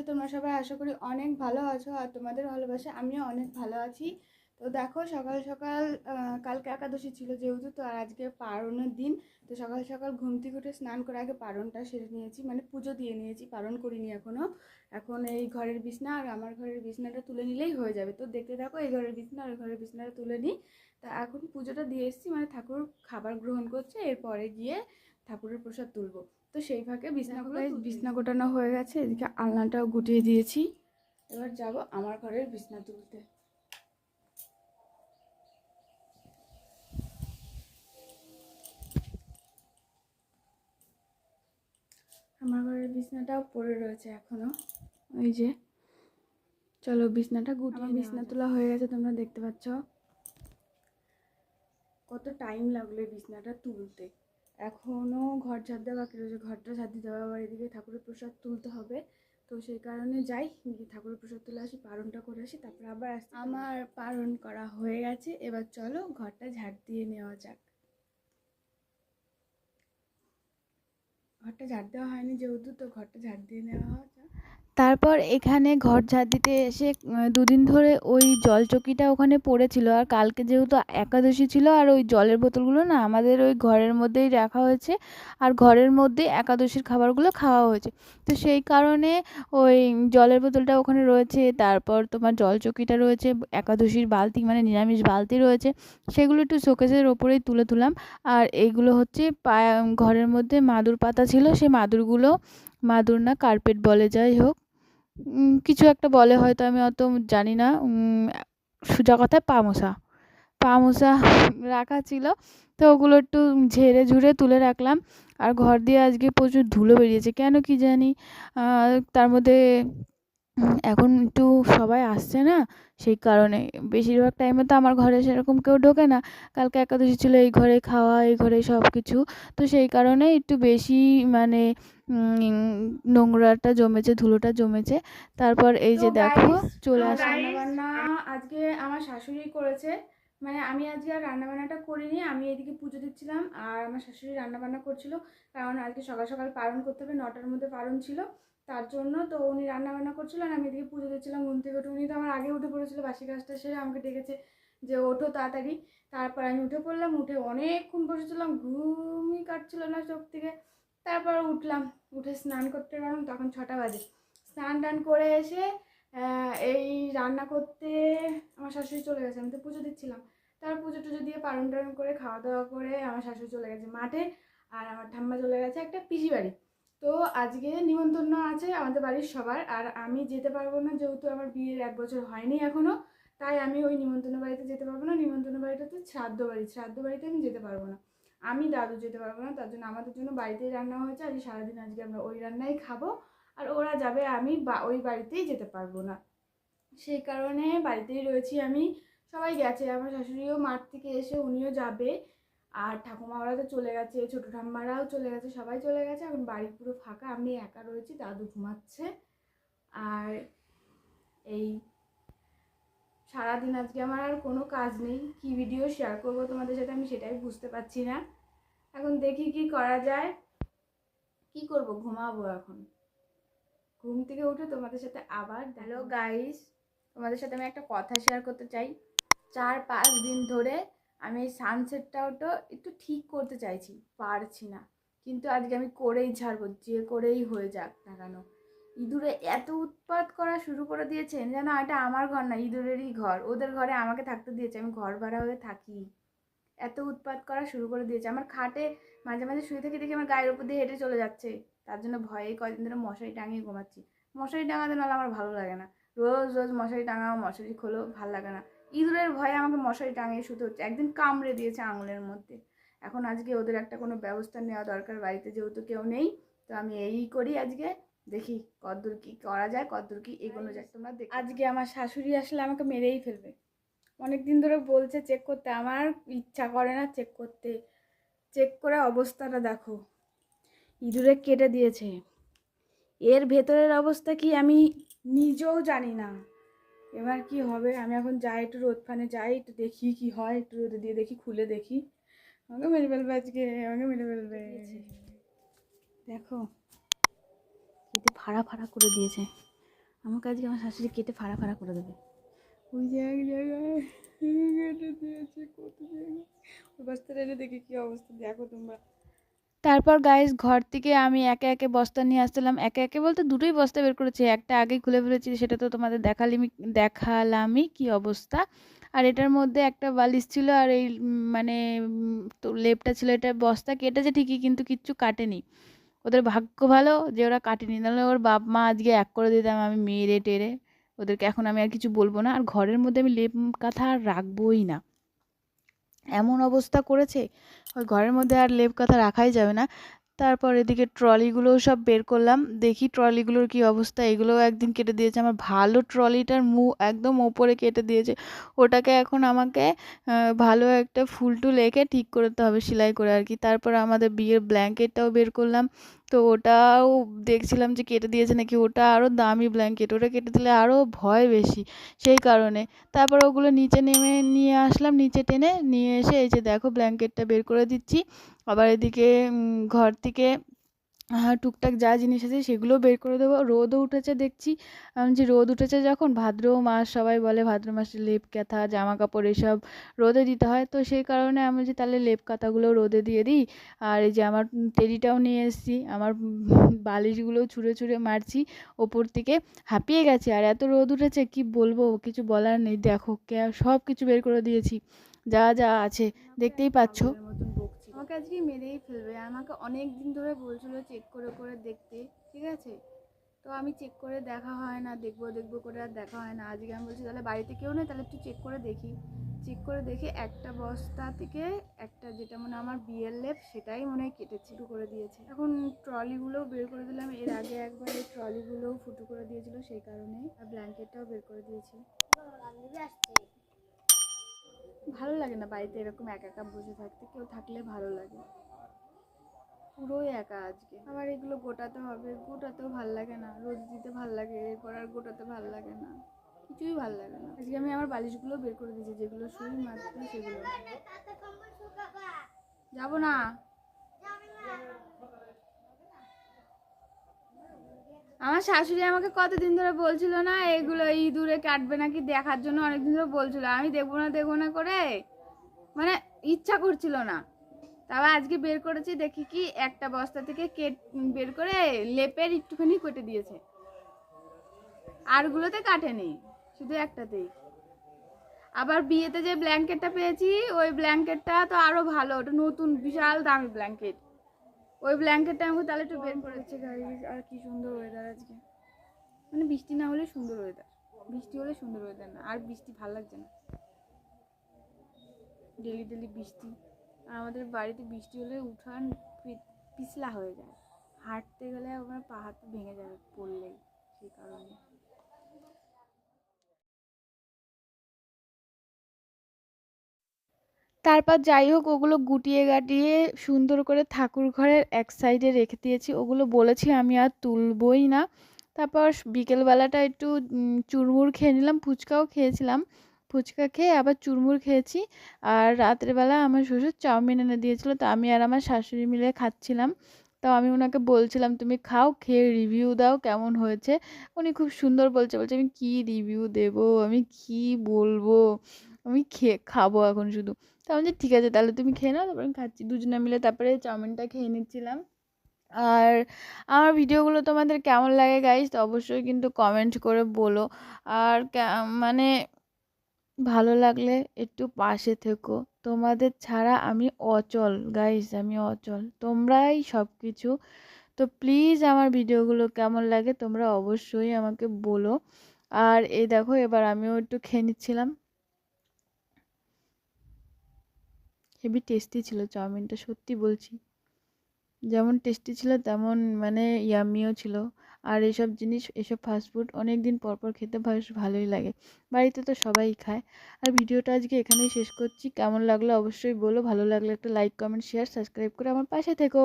আছো তোমরা সবাই আশা করি অনেক ভালো আছো আর তোমাদের ভালোবাসা আমিও অনেক ভালো আছি। তো দেখো সকাল সকাল কালকে একাদশী ছিল যেহেতু, তো আর আজকে পারণের দিন। তো সকাল সকাল ঘুম থেকে উঠে স্নান করে আগে পারণটা সেরে নিয়েছি মানে পুজো দিয়ে নিয়েছি, পারণ করিনি এখনও এখন এই ঘরের বিছনা আর আমার ঘরের বিছনাটা তুলে নিলেই হয়ে যাবে। তো দেখতে থাকো এই ঘরের বিছনা আর ঘরের বিছনাটা তুলে নিই। তা এখন পুজোটা দিয়ে এসেছি মানে ঠাকুর খাবার গ্রহণ করছে, এরপরে গিয়ে ঠাকুরের প্রসাদ তুলবো। তো সেই ফাঁকে বিছনাগুলো বিছনা গোটানো হয়ে গেছে এদিকে আলনাটাও গুটিয়ে দিয়েছি। এবার যাব আমার ঘরের বিছনা তুলতে। আমার ঘরের বিছনাটাও পড়ে রয়েছে এখনও। ওই যে চলো বিছনাটা গুটিয়ে বিছনা তোলা হয়ে গেছে তোমরা দেখতে পাচ্ছ। কত টাইম লাগল বিছনাটা তুলতে। এখনও ঘর ঝাড় দেওয়া বাকি রয়েছে। ঘরটা ঝাড় দিতে হবে, আবার এদিকে ঠাকুরের প্রসাদ তুলতে হবে। তো সেই কারণে যাই ঠাকুরের প্রসাদ তুলে আসি, পারণটা করে আসি, তারপর আবার আসি আমার পারণ করা হয়ে গেছে, এবার চলো ঘরটা ঝাড় দিয়ে নেওয়া যাক। ঘরটা ঝাড় দেওয়া হয়নি যেহেতু, তো ঘরটা ঝাড় দিয়ে নেওয়া যাক তারপর এখানে ঘর ঝাড় দিতে এসে দুদিন ধরে ওই জলচকিটা ওখানে পড়েছিল। আর কালকে যেহেতু একাদশী ছিল, আর ওই জলের বোতলগুলো না আমাদের ওই ঘরের মধ্যেই রাখা হয়েছে। আর ঘরের মধ্যেই একাদশীর খাবারগুলো খাওয়া হয়েছে। তো সেই কারণে ওই জলের বোতলটা ওখানে রয়েছে। তারপর তোমার জলচকিটা রয়েছে, একাদশীর বালতি মানে নিরামিষ বালতি রয়েছে। সেগুলো একটু শোকেসের ওপরেই তুলে তুললাম আর এইগুলো হচ্ছে পায়া, ঘরের মধ্যে মাদুর পাতা ছিল, সেই মাদুরগুলো, মাদুর না কার্পেট বলে যাই হোক কিছু একটা বলে হয়তো আমি অত জানি না। সোজা কথায় পামোসা। পা মোছা রাখা ছিল, তো ওগুলো একটু ঝেড়ে ঝুড়ে তুলে রাখলাম। আর ঘর দিয়ে আজকে প্রচুর ধুলো বেরিয়েছে, কেন কি জানি? তার মধ্যে এখন একটু সবাই আসছে না সেই কারণে বেশিরভাগ টাইমে তো আমার ঘরে সেরকম কেউ ঢোকে না। কালকে একাদশী ছিল এই ঘরে খাওয়া এই ঘরে সব কিছু তো সেই কারণে একটু বেশি মানে নোংরাটা জমেছে ধুলোটা জমেছে। তারপর এই যে দেখো চলে আসে আজকে আমার শাশুড়ি করেছে। মানে আমি আজকে আর রান্না বান্নাটা করিনি আমি এদিকে পুজো দিচ্ছিলাম আর আমার শাশুড়ি রান্না বান্না করছিল। কারণ আজকে সকাল সকাল পালন করতে হবে নটার মধ্যে পালন ছিল। তার জন্য তো উনি রান্না বান্না করছিল আর আমি এদিকে পুজো দিচ্ছিলাম, ঘুম থেকে উঠে। উনি তো আমার আগে উঠে পড়েছিল, বাসি কাজটা সেরে আমাকে ডেকেছে যে, ওঠো তাড়াতাড়ি। তারপর আমি উঠে পড়লাম, উঠে অনেকক্ষণ বসেছিলাম, ঘুমই কাটছিল না চোখ থেকে। তারপর উঠলাম, উঠে স্নান করতে গেলাম, তখন ছটা বাজে। স্নান টান করে এসে এই রান্না করতে আমার শাশুড়ি চলে গেছে, আমি তো পুজো দিচ্ছিলাম। তার পুজো টুজো দিয়ে পালন টালন করে, খাওয়া দাওয়া করে আমার শাশুড়ি চলে গেছে মাঠে। আর আমার ঠাম্মা চলে গেছে একটা পিসি বাড়ি তো আজকে নিমন্ত্রণ আছে আমাদের বাড়ির সবার, আর আমি যেতে পারব না যেহেতু আমার বিয়ের এক বছর হয়নি এখনও তাই আমি ওই নিমন্ত্রণ বাড়িতে যেতে পারব না। নিমন্ত্রণ বাড়িটাতে শ্রাদ্ধ বাড়ি, শ্রাদ্ধ বাড়িতে আমি যেতে পারব না। আমি দাদু যেতে পারব না, তার জন্য আমাদের জন্য বাড়িতেই রান্না হয়েছে। আজকে সারাদিন আজকে আমরা ওই রান্নাই খাব, আর ওরা যাবে আমি বা- ওই বাড়িতেই যেতে পারব না। সেই কারণে বাড়িতেই রয়েছি আমি। সবাই গেছে, আমার শাশুড়িও মাঠ থেকে এসে উনিও যাবে। আর ঠাকুমা ওরা তো চলে গেছে ছোটো ঠাম্মারাও চলে গেছে সবাই চলে গেছে এখন বাড়ি পুরো ফাঁকা আমি একা রয়েছি দাদু ঘুমাচ্ছে। আর এই সারাদিন আজকে আমার আর কোনো কাজ নেই কি ভিডিও শেয়ার করব তোমাদের সাথে আমি সেটাই বুঝতে পারছি না। এখন দেখি কি করা যায় কি করব ঘুমাবো এখন। ঘুম থেকে উঠে তোমাদের সাথে আবার হ্যালো গাইস তোমাদের সাথে আমি একটা কথা শেয়ার করতে চাই। চার পাঁচ দিন ধরে আমি এই সানসেটটাও তো একটু ঠিক করতে চাইছি, পারছি না। কিন্তু আজকে আমি করেই ছাড়বো, যে করেই হয়ে যাক না কেন। ইঁদুরে এত উৎপাত করা শুরু করে দিয়েছেন, যেন এটা আমার ঘর না, ইঁদুরেরই ঘর। ওদের ঘরে আমাকে থাকতে দিয়েছে, আমি ঘর ভাড়া হয়ে থাকি। এত উৎপাত করা শুরু করে দিয়েছে। আমার খাটে মাঝে মাঝে শুয়ে থেকে দেখি আমার গায়ের উপর দিয়ে হেঁটে চলে যাচ্ছে। তার জন্য ভয়ে কয়েকদিন ধরে মশারি টাঙিয়ে ঘুমাচ্ছি। মশারি টাঙাতে নাহলে আমার ভালো লাগে না। রোজ রোজ মশারি টাঙাও, মশারি খোলো, ভালো লাগে না। ইঁদুরের ভয়ে আমাকে মশারি টাঙিয়ে শুতে হচ্ছে। একদিন কামড়ে দিয়েছে আঙুলের মধ্যে। এখন আজকে ওদের একটা কোনো ব্যবস্থা নেওয়া দরকার বাড়িতে যেহেতু কেউ নেই, তো আমি এই করি আজকে। দেখি কদ্দূর কি করা যায়, কদ্দূর কি এগোনো যায়, তোমরা দেখ। আজকে আমার শাশুড়ি আসলে আমাকে মেরেই ফেলবে। অনেক দিন ধরে বলছে চেক করতে, আমার ইচ্ছা করে না চেক করতে। চেক করে অবস্থাটা দেখো। ইঁদুরে কেটে দিয়েছে। এর ভেতরের অবস্থা কি আমি নিজেও জানি না। এবার কি হবে? আমি এখন যাই একটু রোদ ফানে যাই একটু দেখি কি হয় একটু রোদে দিয়ে দেখি খুলে দেখি। আমাকে মেরে ফেলবে আজকে আমাকে মেরে ফেলবে। দেখো কেটে ফাড়া ফাড়া করে দিয়েছে। আমাকে আজকে আমার শাশুড়ি কেটে ফাড়া ফাড়া করে দেবে। ওই যে এক জায়গায় কেটে দিয়েছে কত জায়গায়। ওই বস্তাটা এনে দেখি কি অবস্থা। দেখো তোমরা। তারপর গাইস ঘর থেকে আমি একে একে বস্তা নিয়ে আসছিলাম। একে একে বলতে দুটোই বস্তা বের করেছি। একটা আগেই খুলে ফেলেছি, সেটা তো তোমাদের দেখালামই দেখালামই কি অবস্থা। আর এটার মধ্যে একটা বালিশ ছিল আর এই মানে তো লেপটা ছিল, এটা বস্তা কেটেছে ঠিকই কিন্তু কিচ্ছু কাটেনি। ওদের ভাগ্য ভালো যে ওরা কাটেনি, নাহলে ওর বাপ মা আজকে এক করে দিতাম আমি মেরে টেরে। ওদেরকে এখন আমি আর কিছু বলব না। আর ঘরের মধ্যে আমি লেপ কাঁথা আর রাখবোই না। এমন অবস্থা করেছে, ওই ঘরের মধ্যে আর লেপ কাঁথা রাখাই যাবে না। তারপর এদিকে ট্রলিগুলোও সব বের করলাম, দেখি ট্রলিগুলোর কি অবস্থা। এগুলোও একদিন কেটে দিয়েছে, আমার ভালো ট্রলিটার মু একদম ওপরে কেটে দিয়েছে। ওটাকে এখন আমাকে ভালো একটা ফুল টুল এঁকে ঠিক করতে হবে, সেলাই করে আর কি। তারপর আমাদের বিয়ের ব্ল্যাঙ্কেটটাও বের করলাম। তো ওটাও দেখছিলাম যে কেটে দিয়েছে নাকি ওটা আরও দামি ব্ল্যাঙ্কেট ওটা কেটে দিলে আরও ভয় বেশি সেই কারণে। তারপর ওগুলো নিচে নেমে নিয়ে আসলাম, নিচে টেনে নিয়ে এসে এই যে দেখো ব্ল্যাঙ্কেটটা বের করে দিচ্ছি। আবার এদিকে ঘর থেকে টুকটাক যা জিনিস আছে সেগুলোও বের করে দেবো। রোদও উঠেছে দেখছি। যে রোদ উঠেছে যখন ভাদ্র মাস সবাই বলে ভাদ্র মাসে লেপ কাঁথা জামা কাপড় এসব রোদে দিতে হয়। তো সেই কারণে আমি যে তাহলে লেপ কাঁথাগুলো রোদে দিয়ে দিই। আর এই যে আমার টেরিটাও নিয়ে এসেছি আমার উম, বালিশগুলোও ছুঁড়ে ছুঁড়ে মারছি ওপর থেকে হাঁপিয়ে গেছে। আর এত রোদ উঠেছে কি বলব? কিছু বলার নেই। দেখো কে- সব কিছু বের করে দিয়েছি। যা যা আছে দেখতেই পাচ্ছো। আজকে মেরেই ফেলবে। আমাকে অনেক দিন ধরে বলছিল চেক করে করে দেখতে, ঠিক আছে? তো আমি চেক করে দেখা হয় না, দেখব দেখব করে আর দেখা হয় না। আজকে আমি বলছি, তাহলে বাড়িতে কেউ নেই? তাহলে একটু চেক করে দেখি। চেক করে দেখে একটা বস্তা থেকে একটা যেটা মনে আমার বিয়ের লেপ, সেটাই মনে হয় কেটেছে ফুটো করে দিয়েছে। এখন ট্রলিগুলোও বের করে দিলাম। এর আগে একবার এই ট্রলিগুলোও ফুটো করে দিয়েছিল সেই কারণে আর ব্ল্যাঙ্কেটটাও বের করে দিয়েছি। ভালো লাগে না বাড়িতে এরকম একা একা বসে থাকতে, কেউ থাকলে ভালো লাগে। পুরোই একা আজকে। আবার এগুলো গোটাতে হবে, গোটাতেও ভালো লাগে না। রোদ দিতে ভালো লাগে, এরপর আর গোটাতে ভালো লাগে না। কিছুই ভালো লাগে না। আজকে আমি আমার বালিশগুলো বের করে দিয়েছি, যেগুলো শুই মাত্র সেগুলো। যাব না। আমার শাশুড়ি আমাকে কতদিন ধরে বলছিল না, এগুলো ইঁদুরে কাটবে নাকি দেখার জন্য অনেকদিন ধরে বলছিল। আমি দেখব না দেখব না করে মানে ইচ্ছা করছিল না। তারপর আজকে বের করেছি, দেখি কি একটা বস্তা থেকে কেট বের করে লেপের একটুখানি কেটে দিয়েছে। আরগুলোতে কাটেনি, শুধু একটাতেই। আবার বিয়েতে যে ব্ল্যাঙ্কেটটা পেয়েছি, ওই ব্ল্যাঙ্কেটটা তো আরও ভালো, ওটা নতুন, বিশাল দামি ব্ল্যাঙ্কেট ওই ব্ল্যাঙ্কেটটা আমাকে তাহলে একটু বের করেছে আর কি সুন্দর ওয়েদার আজকে। মানে বৃষ্টি না হলে সুন্দর ওয়েদার বৃষ্টি হলে সুন্দর ওয়েদার না আর বৃষ্টি ভালো লাগছে না। ডেলি ডেলি বৃষ্টি। আর আমাদের বাড়িতে বৃষ্টি হলে উঠান পিছলা হয়ে যায়। হাঁটতে গেলে আমার পা হাত ভেঙে যাবে পড়লেই সেই কারণে। তারপর যাই হোক ওগুলো গুটিয়ে গাটিয়ে সুন্দর করে ঠাকুর ঘরের এক সাইডে রেখে দিয়েছি। ওগুলো বলেছি আমি আর তুলবই না। তারপর বিকেলবেলাটা একটু চুরমুর খেয়ে নিলাম, ফুচকাও খেয়েছিলাম। ফুচকা খেয়ে আবার চুরমুর খেয়েছি। আর রাত্রেবেলা আমার শ্বশুর চাউমিন এনে দিয়েছিলো, তো আমি আর আমার শাশুড়ি মিলে খাচ্ছিলাম। তো আমি ওনাকে বলছিলাম, তুমি খাও, খেয়ে রিভিউ দাও, কেমন হয়েছে? উনি খুব সুন্দর বলছে বলছে, আমি কী রিভিউ দেবো? আমি কী বলব? আমি খেয়ে, খাব এখন শুধু। তো আমি ঠিক আছে, তাহলে তুমি খেয়ে নাও, তারপরে আমি খাচ্ছি। দুজনে মিলে তারপরে চাউমিনটা খেয়ে নিচ্ছিলাম। আর আমার ভিডিওগুলো তোমাদের কেমন লাগে গাইস তো অবশ্যই কিন্তু কমেন্ট করে বলো। আর মানে ভালো লাগলে একটু পাশে থেকো। তোমাদের ছাড়া আমি অচল গাইস আমি অচল। তোমরাই সব কিছু তো প্লিজ আমার ভিডিওগুলো কেমন লাগে তোমরা অবশ্যই আমাকে বলো। আর এই দেখো, এবার আমিও একটু খেয়ে নিচ্ছিলাম। হেভি টেস্টি ছিল চাউমিনটা, সত্যি বলছি। যেমন টেস্টি ছিল তেমন মানে ইয়ামিও ছিল। আর এসব জিনিস, এসব ফাস্টফুড অনেক দিন পর পর খেতে বেশ ভালোই লাগে। বাড়িতে তো সবাই খায়। আর ভিডিওটা আজকে এখানেই শেষ করছি। কেমন লাগল অবশ্যই বলো। ভালো লাগলে একটা লাইক কমেন্ট শেয়ার সাবস্ক্রাইব করে আমার পাশে থেকো।